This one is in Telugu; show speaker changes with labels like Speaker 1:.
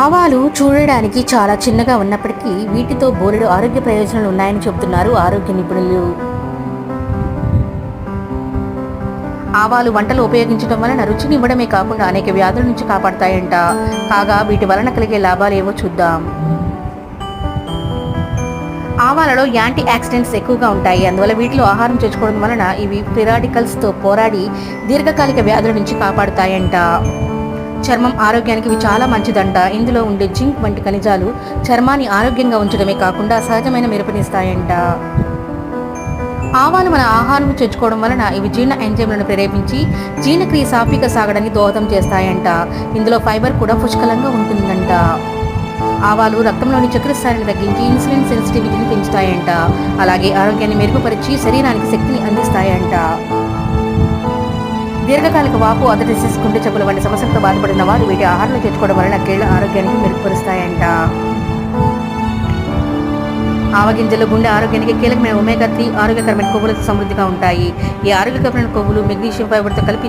Speaker 1: ఆవాలు చూడడానికి చాలా చిన్నగా ఉన్నప్పటికీ వీటితో బోలెడు ఆరోగ్య ప్రయోజనాలు ఉన్నాయని చెబుతున్నారు ఆరోగ్య నిపుణులు. ఆవాలు వంటలు ఉపయోగించడం వలన రుచిని ఇవ్వడమే కాకుండా అనేక వ్యాధుల నుంచి కాపాడతాయంట. కాగా వీటి వలన కలిగే లాభాలు ఏవో చూద్దాం. ఆవాలలో యాంటీ ఆక్సిడెంట్స్ ఎక్కువగా ఉంటాయి. అందువల్ల వీటిలో ఆహారం చేర్చుకోవడం వలన ఇవి పిరాడికల్స్తో పోరాడి దీర్ఘకాలిక వ్యాధుల నుంచి కాపాడుతాయంట. చర్మం ఆరోగ్యానికి ఇవి చాలా మంచిదంట. ఇందులో ఉండే జింక్ వంటి ఖనిజాలు చర్మాన్ని ఆరోగ్యంగా ఉంచడమే కాకుండా సహజమైన మెరుపునిస్తాయంట. ఆవాలు మన ఆహారం చేర్చుకోవడం వలన ఇవి జీర్ణ ఎంజైమ్లను ప్రేరేపించి జీర్ణక్రియ సాఫీగా సాగడానికి దోహదం చేస్తాయంట. ఇందులో ఫైబర్ కూడా పుష్కలంగా ఉంటుందంట. ఆవాలు రక్తంలోని చక్కెర స్థాయిని తగ్గించి ఇన్సులిన్ సెన్సిటివిటీని పెంచుతాయంట. అలాగే ఆరోగ్యాన్ని మెరుగుపరిచి శరీరానికి శక్తిని అందిస్తాయంట. దీర్ఘకాలిక వాపు అదటిసిస్ గుండె జబ్బుల వంటి సమస్యలతో బాధపడిన వారు వీటి ఆహారం చేర్చుకోవడం వలన కీళ్ళ ఆరోగ్యానికి మెరుగుపరుస్తాయంట. ఆవగింజలు గుండె ఆరోగ్యానికి కీలకమైన ఒమేగా త్రీ ఆరోగ్యకరమైన కొవ్వులతో సమృద్ధిగా ఉంటాయి. ఈ ఆరోగ్యకరమైన కొవ్వులు మెగ్నీషియం ఫైబర్తో కలిపి